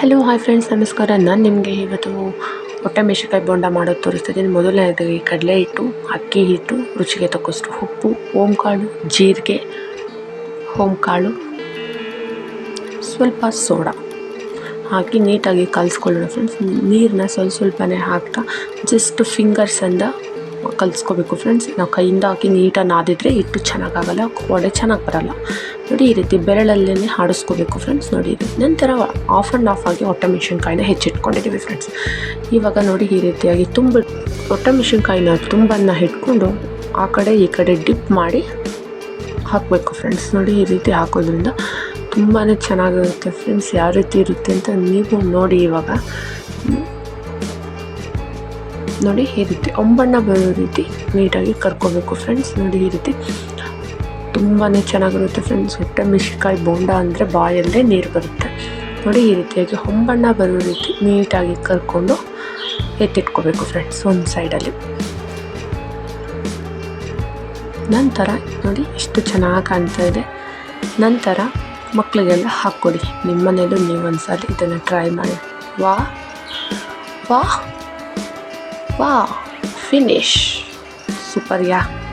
Hello hi friends ನಮಸ್ಕಾರ. ನಾನು ನಿಮಗೆ ಇವತ್ತು ಹೊಟ್ಟೆ ಮೆಣಸಿನ್ಕಾಯಿ ಬೋಂಡ ಮಾಡೋದು ತೋರಿಸ್ತಿದ್ದೀನಿ. ಮೊದಲನೇದಾಗಿ ಕಡಲೆ ಹಿಟ್ಟು, ಅಕ್ಕಿ ಹಿಟ್ಟು, ರುಚಿಗೆ ತಕ್ಕಷ್ಟು ಉಪ್ಪು, ಓಂಕಾಳು, ಜೀರಿಗೆ, ಓಂಕಾಳು, ಸ್ವಲ್ಪ ಸೋಡಾ. ಹಾಕಿ ನೀಟಾಗಿ ಕಲಿಸ್ಕೊಳ್ಳೋಣ ಫ್ರೆಂಡ್ಸ್ ನೀರನ್ನ ಸ್ವಲ್ಪ ಸ್ವಲ್ಪನೇ ಹಾಕ್ತಾ ಜಸ್ಟ್ ಫಿಂಗರ್ಸಿಂದ ಕಲಿಸ್ಕೋಬೇಕು ಫ್ರೆಂಡ್ಸ್ ನಾವು ಕೈಯಿಂದ ಹಾಕಿ ನೀಟಾಗಿ ನಾದಿದ್ರೆ ಹಿಟ್ಟು ಚೆನ್ನಾಗಾಗಲ್ಲ ವಡೆ ಚೆನ್ನಾಗಿ ಬರಲ್ಲ. ನೋಡಿ, ಈ ರೀತಿ ಬೆರಳಲ್ಲೇ ಆಡಿಸ್ಕೋಬೇಕು ಫ್ರೆಂಡ್ಸ್ ನೋಡಿ, ಇದು ನಂತರ ಆಫ್ ಆ್ಯಂಡ್ ಆಫ್ ಆಗಿ ಹೊಟ್ಟೆ ಮೆಣಸಿನ್ಕಾಯಿನ ಹೆಚ್ಚಿಟ್ಕೊಂಡಿದ್ದೀವಿ ಫ್ರೆಂಡ್ಸ್ ಇವಾಗ ನೋಡಿ, ಈ ರೀತಿಯಾಗಿ ತುಂಬ ಹೊಟ್ಟೆ ಮೆಣಸಿನ್ಕಾಯಿನ ತುಂಬನ್ನು ಇಟ್ಕೊಂಡು ಆ ಕಡೆ ಈ ಕಡೆ ಡಿಪ್ ಮಾಡಿ ಹಾಕಬೇಕು ಫ್ರೆಂಡ್ಸ್ ನೋಡಿ, ಈ ರೀತಿ ಹಾಕೋದ್ರಿಂದ ತುಂಬಾ ಚೆನ್ನಾಗಿರುತ್ತೆ ಫ್ರೆಂಡ್ಸ್ ಯಾವ ರೀತಿ ಇರುತ್ತೆ ಅಂತ ನೀವು ನೋಡಿ ಇವಾಗ. ನೋಡಿ, ಈ ರೀತಿ ಒಂಬಣ್ಣ ಬರೋ ರೀತಿ ನೀಟಾಗಿ ಕರ್ಕೋಬೇಕು ಫ್ರೆಂಡ್ಸ್ ನೋಡಿ, ಈ ರೀತಿ ತುಂಬಾ ಚೆನ್ನಾಗಿರುತ್ತೆ ಫ್ರೆಂಡ್ಸ್ ಹೊಟ್ಟೆ ಮೆಣಸಿನ್ಕಾಯಿ ಬೋಂಡ ಅಂದರೆ ಬಾಯಲ್ಲೇ ನೀರು ಬರುತ್ತೆ. ನೋಡಿ, ಈ ರೀತಿಯಾಗಿ ಹೊಂಬಣ್ಣ ಬರೋ ರೀತಿ ನೀಟಾಗಿ ಕರ್ಕೊಂಡು ಎತ್ತಿಟ್ಕೋಬೇಕು ಫ್ರೆಂಡ್ಸ್ ಒಂದು ಸೈಡಲ್ಲಿ ನಂತರ, ನೋಡಿ, ಇಷ್ಟು ಚೆನ್ನಾಗಿ ಕಾಣ್ತಾ ಇದೆ. ನಂತರ ಮಕ್ಕಳಿಗೆಲ್ಲ ಹಾಕ್ಕೊಡಿ. ನಿಮ್ಮ ಮನೇಲೂ ನೀವು ಒಂದ್ಸಲ ಇದನ್ನು ಟ್ರೈ ಮಾಡಿ. ವಾ ವಾ. Wow, finish. Super, yeah.